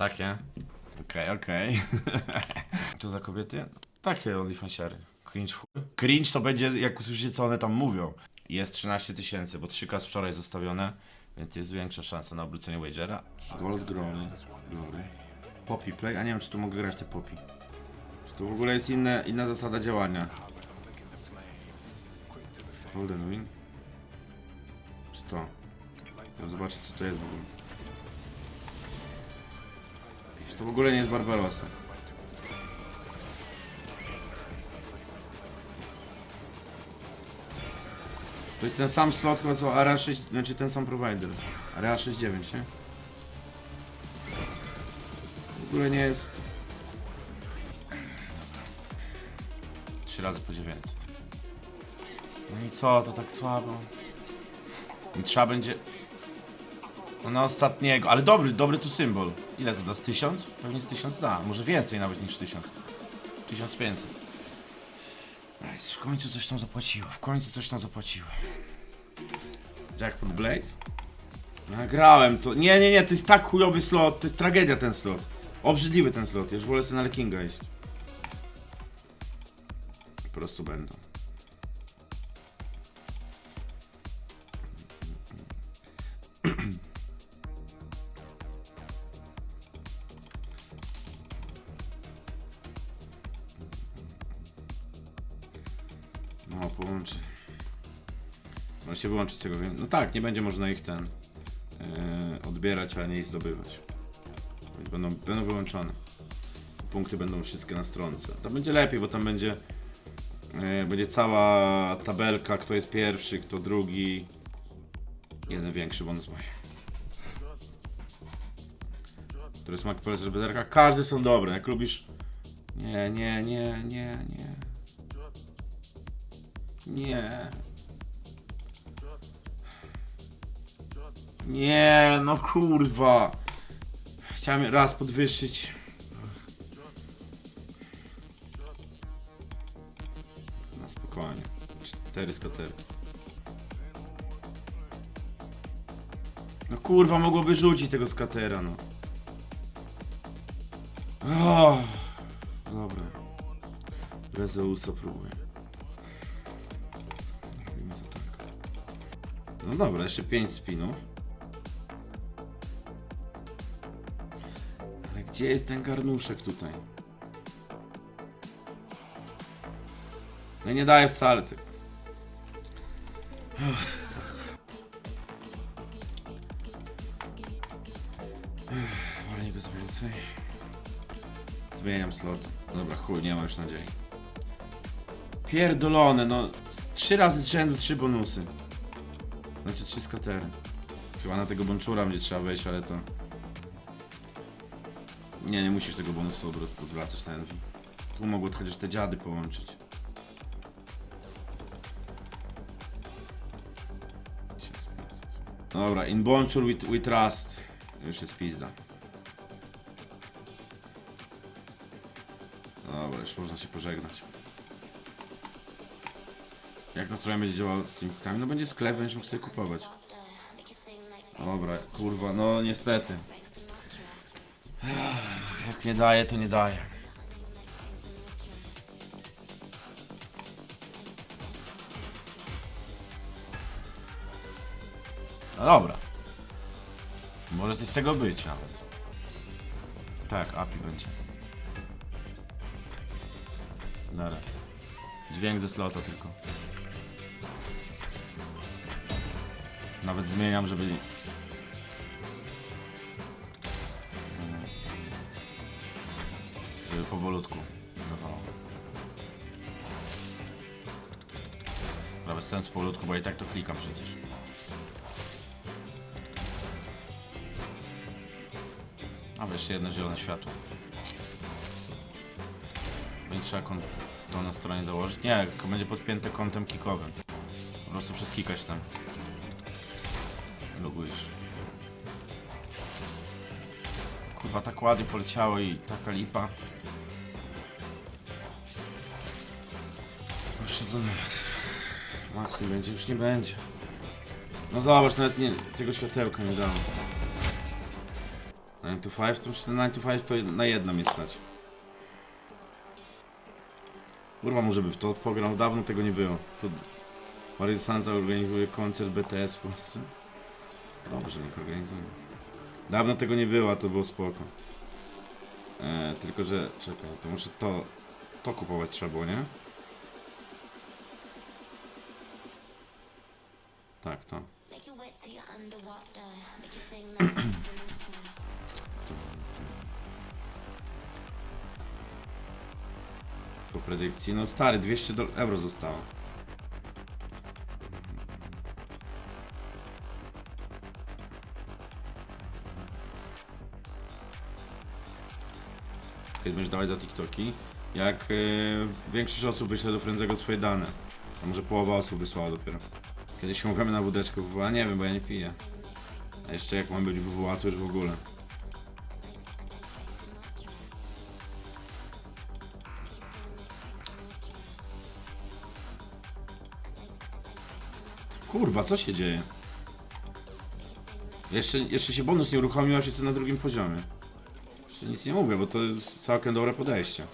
Takie. Okej, okej. Co za kobiety? Takie OnlyFansiary. Cringe w. Cringe to będzie, jak usłyszycie, co one tam mówią. Jest 13 tysięcy, bo 3K z wczoraj zostawione, więc jest większa szansa na obrócenie wagera. Gold Glory. Glory. Poppy Play, a nie wiem, czy tu mogę grać te Poppy. Czy tu w ogóle jest inne, inna zasada działania. Golden Win? Czy to? Ja zobaczę, co to jest w ogóle. Czy to w ogóle nie jest Barbarossa? To jest ten sam slot chyba co Area 6, znaczy ten sam provider. Area 69, nie? W ogóle nie jest... Trzy razy po 900. No i co, to tak słabo. I trzeba będzie... No na ostatniego, ale dobry, dobry tu symbol. Ile to da? Z 1000? Pewnie z 1000 da, może więcej nawet niż 1000. 1500. Nice, w końcu coś tam zapłaciło, w końcu coś tam zapłaciło. Jackpot Blaze? Nagrałem to. Nie, nie, nie, to jest tak chujowy slot, to jest tragedia ten slot. Obrzydliwy ten slot, ja już wolę sobie na Kinga iść. Po prostu będą. No, połączy. Może się wyłączyć z tego. No tak, nie będzie można ich ten e, odbierać, ale nie ich zdobywać. Będą, będą wyłączone. Punkty będą wszystkie na stronce. To będzie lepiej, bo tam będzie e, będzie cała tabelka, kto jest pierwszy, kto drugi. Jeden większy bonus ma. Który smak poleca, żeby zerka. Każde są dobre, jak lubisz. Nie, nie, nie, nie, nie. Nie. Nie, no kurwa. Chciałem raz podwyższyć. Na spokojnie. Cztery skaterki. No kurwa, mogłoby rzucić tego skatera, no. O, dobra. Rezeusa próbuję. No dobra, jeszcze 5 spinów. Ale gdzie jest ten garnuszek tutaj? No nie daje wcale tego. Wolniej go więcej. Zmieniam slot. Dobra, chuj, nie ma już nadziei. Pierdolone, no. Trzy razy z rzędu trzy bonusy. Znaczy trzy skatery. Chyba na tego bonczura będzie trzeba wejść, ale to... Nie, nie musisz tego bonusu odwr- odwracać na Envy. Tu mogło chociaż te dziady połączyć. 1500. Dobra, in bonczur we trust. Już jest pizda. Dobra, już można się pożegnać. Jak nastrojem będzie działał z tymi kukami? No będzie sklep, będziesz mógł sobie kupować. Dobra, kurwa, no niestety. Jak nie daje, to nie daje. No dobra. Może coś z tego być nawet. Tak, API będzie. Dobra. Dźwięk ze slota tylko. Nawet zmieniam, żeby... Żeby powolutku bez sensu powolutku, bo i tak to klikam przecież. A, jeszcze jedno zielone światło. Będzie trzeba to na stronie założyć. Nie, będzie podpięte kątem kikowym. Po prostu przeskikać tam. Logujesz. Kurwa, tak ładnie poleciało i taka lipa. Już się to nie... Mak nie będzie, już nie będzie. No zobacz, nawet nie, tego światełka nie dało. 9 to 5, to już ten 9 to 5 to na jedno mnie stać. Kurwa, może by w to pograł, dawno tego nie było. Tu Mario Santa organizuje koncert BTS w Polsce. Dobrze, niech organizuje. Dawno tego nie było, a to było spoko. E, tylko, że czekaj, to muszę to, to kupować trzeba było, nie? Tak, to. Po predykcji, no stary, 200 do- euro zostało. Kiedy będziesz dawać za TikToki, jak e, większość osób wyśle do Frenzego swoje dane, a może połowa osób wysłała dopiero. Kiedy się umówiamy na wódeczkę WWA, nie wiem, bo ja nie piję. A jeszcze jak mam być WWA, to już w ogóle. Kurwa, co się dzieje? Jeszcze, jeszcze się bonus nie uruchomił, aż jestem na drugim poziomie. Nic nie mówię, bo to jest całkiem dobre podejście.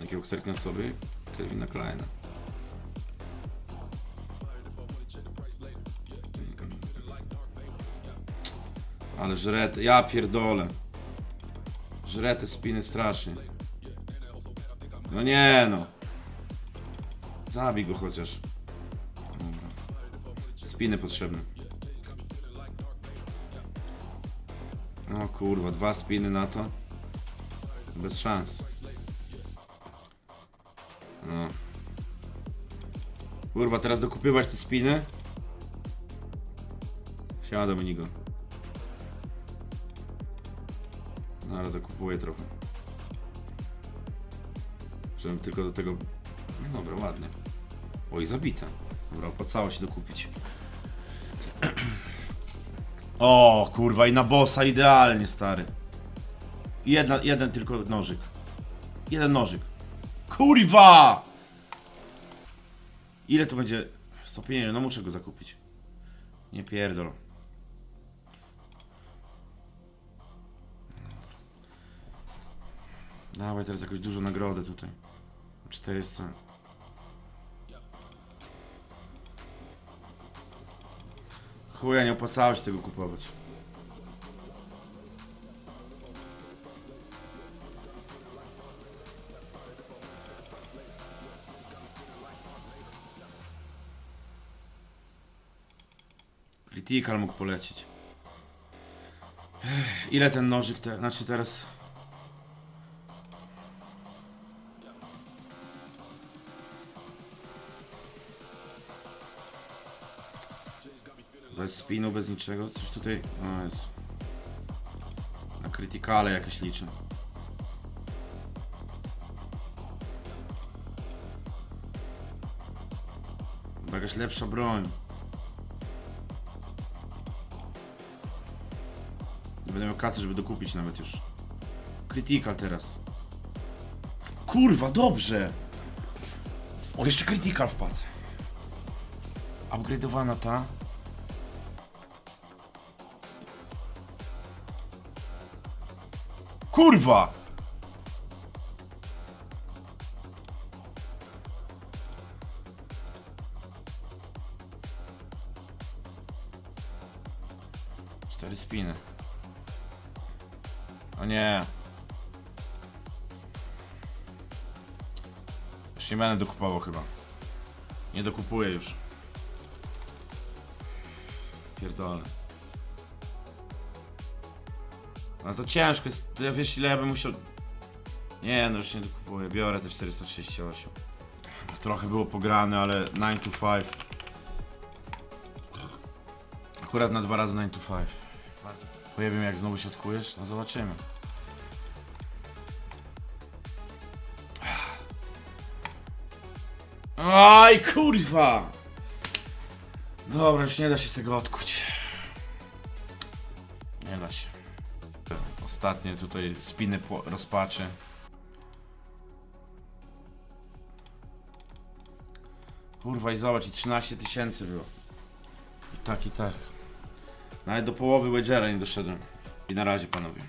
Jakiego serknę sobie? Kelvina Kleina. Ale żrety, ja pierdolę. Żrety spiny strasznie. No nie no. Zabij go chociaż. Dobra. Spiny potrzebne. No kurwa, dwa spiny na to. Bez szans. No. Kurwa, teraz dokupywać te spiny? Siema Dominigo. No ale dokupuję trochę. Żebym tylko do tego... No dobra, ładnie. Oj, zabita. Dobra, opłacało się dokupić. O, kurwa, i na bossa idealnie, stary. Jedna, jeden tylko nożyk. Jeden nożyk. Kurwa! Ile to będzie? Stopienie, no muszę go zakupić. Nie pierdol. Dawaj teraz jakąś dużą nagrodę tutaj. 400. Chuja, nie opłacało się tego kupować. Critical mógł polecieć. Ech, Ile ten nożyk te, znaczy teraz? Bez spinu, bez niczego. Coś tutaj. O jest. Na krytykale jakieś liczę. Jakaś lepsza broń. Nie będę miał kasy, żeby dokupić nawet już. Critical teraz. Kurwa, dobrze! O, jeszcze Critical wpadł. Upgrade'owana ta. Kurwa! Cztery spiny. O nie. Już nie będę dokupował chyba. Nie dokupuję już. Pierdolę. Ale to ciężko jest, to ja wiesz ile ja bym musiał... Nie no już nie dokupuję, biorę te 438. Trochę było pograne, ale 9 to 5. Akurat na dwa razy 9 to 5. Nie wiem jak znowu się odkujesz, no zobaczymy. Aj kurwa! Dobra, już nie da się z tego odkuć. Nie da się. Ostatnie tutaj spiny rozpaczy. Kurwa i zobacz, i 13 tysięcy było. I tak, i tak. Nawet do połowy Wedgera nie doszedłem. I na razie, panowie.